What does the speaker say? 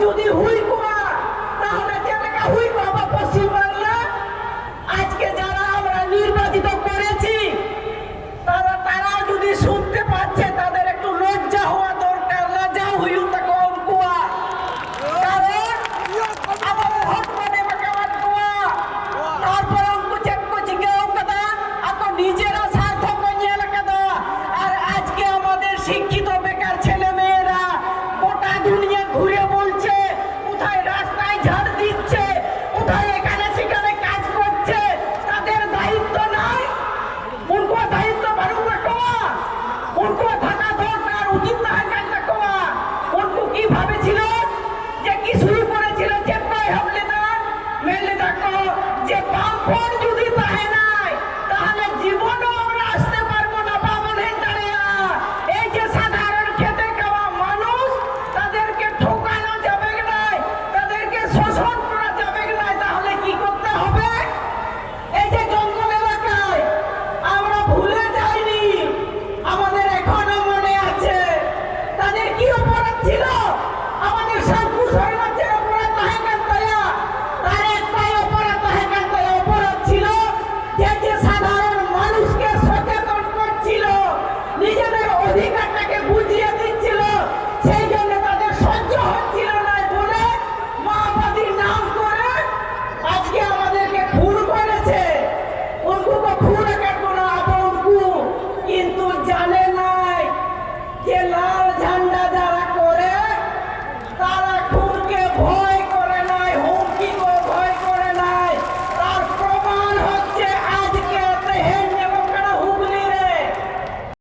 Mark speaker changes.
Speaker 1: যদি হুই কোয়া তাহলে যে এলাকা পশ্চিমবঙ্গ ঝাড় দিচ্ছে, কোথায় এখানে সেখানে কাজ করছে, তাদের দায়িত্ব নাই। উনকো দায়িত্ব বাড়ু রাখা উনকো থাকা কি ভাবেছিল